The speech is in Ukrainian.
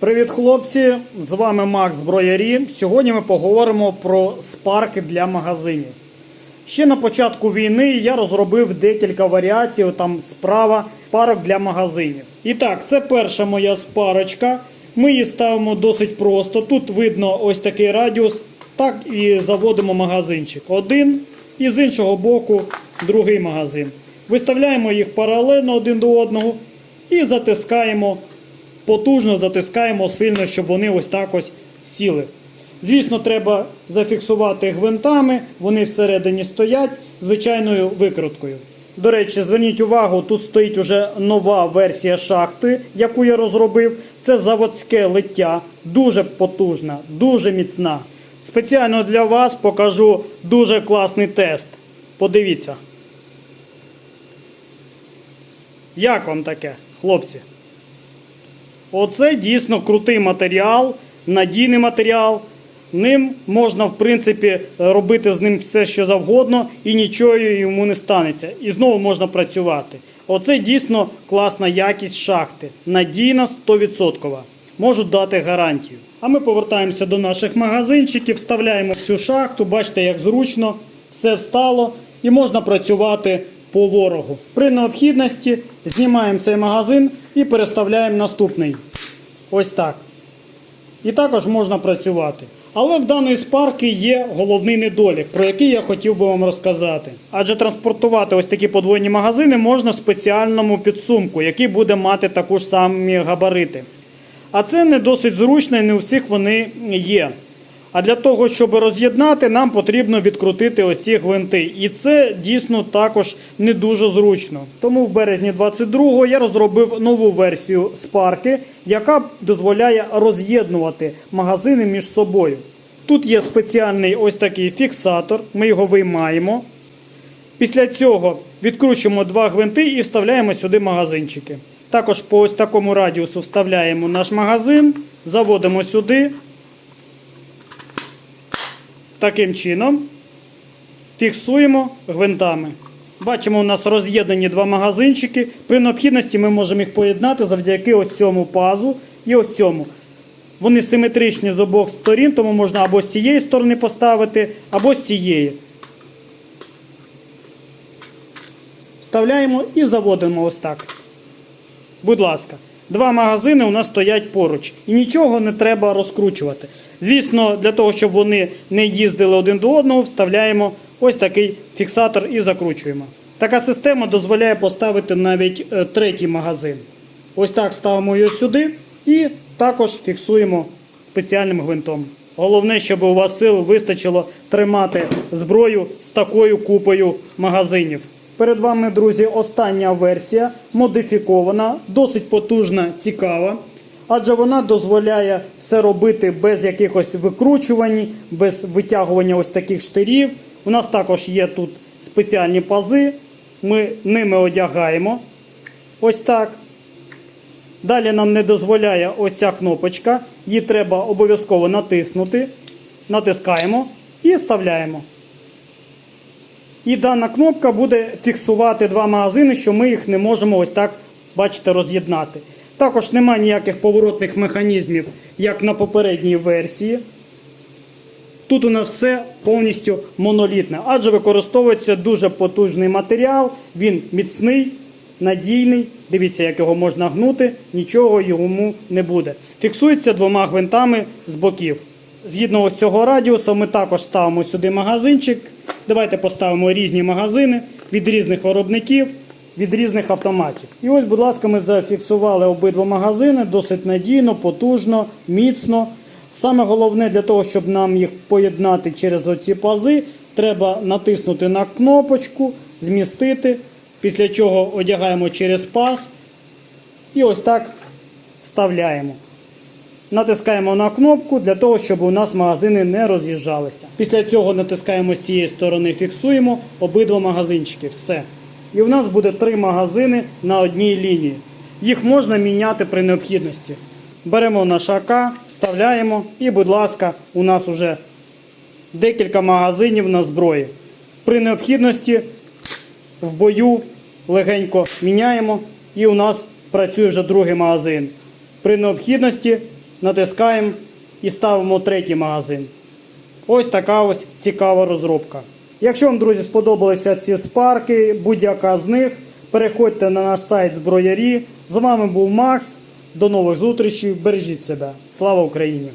Привіт, хлопці! З вами Макс Зброярі. Сьогодні ми поговоримо про спарки для магазинів. Ще на початку війни я розробив декілька варіацій, там справа парок для магазинів. І так, це перша моя спарочка. Ми її ставимо досить просто. Тут видно ось такий радіус. Так і заводимо магазинчик. Один і з іншого боку другий магазин. Виставляємо їх паралельно один до одного і затискаємо потужно затискаємо сильно, щоб вони ось так ось сіли. Звісно, треба зафіксувати гвинтами, вони всередині стоять звичайною викруткою. До речі, зверніть увагу, тут стоїть уже нова версія шахти, яку я розробив. Це заводське лиття, дуже потужна, дуже міцна. Спеціально для вас покажу дуже класний тест. Подивіться. Як вам таке, хлопці? Оце дійсно крутий матеріал, надійний матеріал. Ним можна, в принципі, робити з ним все, що завгодно, і нічого йому не станеться. І знову можна працювати. Оце дійсно класна якість шахти. Надійна 100%. Можу дати гарантію. А ми повертаємося до наших магазинчиків, вставляємо в цю шахту, бачите, як зручно, все встало і можна працювати по ворогу. При необхідності знімаємо цей магазин і переставляємо наступний. Ось так. І також можна працювати. Але в даної спарки є головний недолік, про який я хотів би вам розказати. Адже транспортувати ось такі подвойні магазини можна в спеціальному підсумку, який буде мати таку ж самі габарити. А це не досить зручно і не у всіх вони є. А для того, щоб роз'єднати, нам потрібно відкрутити ось ці гвинти. І це дійсно також не дуже зручно. Тому в березні 22-го я розробив нову версію спарки, яка дозволяє роз'єднувати магазини між собою. Тут є спеціальний ось такий фіксатор, ми його виймаємо. Після цього відкручуємо два гвинти і вставляємо сюди магазинчики. Також по ось такому радіусу вставляємо наш магазин, заводимо сюди. Таким чином фіксуємо гвинтами. Бачимо, у нас роз'єднані два магазинчики. При необхідності ми можемо їх поєднати завдяки ось цьому пазу і ось цьому. Вони симетричні з обох сторін, тому можна або з цієї сторони поставити, або з цієї. Вставляємо і заводимо ось так. Будь ласка, два магазини у нас стоять поруч. І нічого не треба розкручувати. Звісно, для того, щоб вони не їздили один до одного, вставляємо ось такий фіксатор і закручуємо. Така система дозволяє поставити навіть е, третій магазин. Ось так ставимо його сюди і також фіксуємо спеціальним гвинтом. Головне, щоб у вас сил вистачило тримати зброю з такою купою магазинів. Перед вами, друзі, остання версія, модифікована, досить потужна, цікава. Адже вона дозволяє все робити без якихось викручувань, без витягування ось таких штирів. У нас також є тут спеціальні пази. Ми ними одягаємо. Ось так. Далі нам не дозволяє оця кнопочка. Її треба обов'язково натиснути. Натискаємо і вставляємо. І дана кнопка буде фіксувати два магазини, що ми їх не можемо ось так, бачите, роз'єднати. Також немає ніяких поворотних механізмів, як на попередній версії. Тут у нас все повністю монолітне, адже використовується дуже потужний матеріал, він міцний, надійний. Дивіться, як його можна гнути, нічого йому не буде. Фіксується двома гвинтами з боків. Згідно ось цього радіусу, ми також ставимо сюди магазинчик. Давайте поставимо різні магазини від різних виробників, від різних автоматів. І ось, будь ласка, ми зафіксували обидва магазини досить надійно, потужно, міцно. Саме головне для того, щоб нам їх поєднати через оці пази, треба натиснути на кнопочку, змістити, після чого одягаємо через паз і ось так вставляємо. Натискаємо на кнопку для того, щоб у нас магазини не роз'їжджалися. Після цього натискаємо з цієї сторони, фіксуємо обидва магазинчики. Все. І у нас буде три магазини на одній лінії. Їх можна міняти при необхідності. Беремо наш АК, вставляємо і, будь ласка, у нас вже декілька магазинів на зброї. При необхідності в бою легенько міняємо і у нас працює вже другий магазин. При необхідності натискаємо і ставимо третій магазин. Ось така ось цікава розробка. Якщо вам, друзі, сподобалися ці спарки, будь-яка з них, переходьте на наш сайт зброярі. З вами був Макс. До нових зустрічей. Бережіть себе. Слава Україні!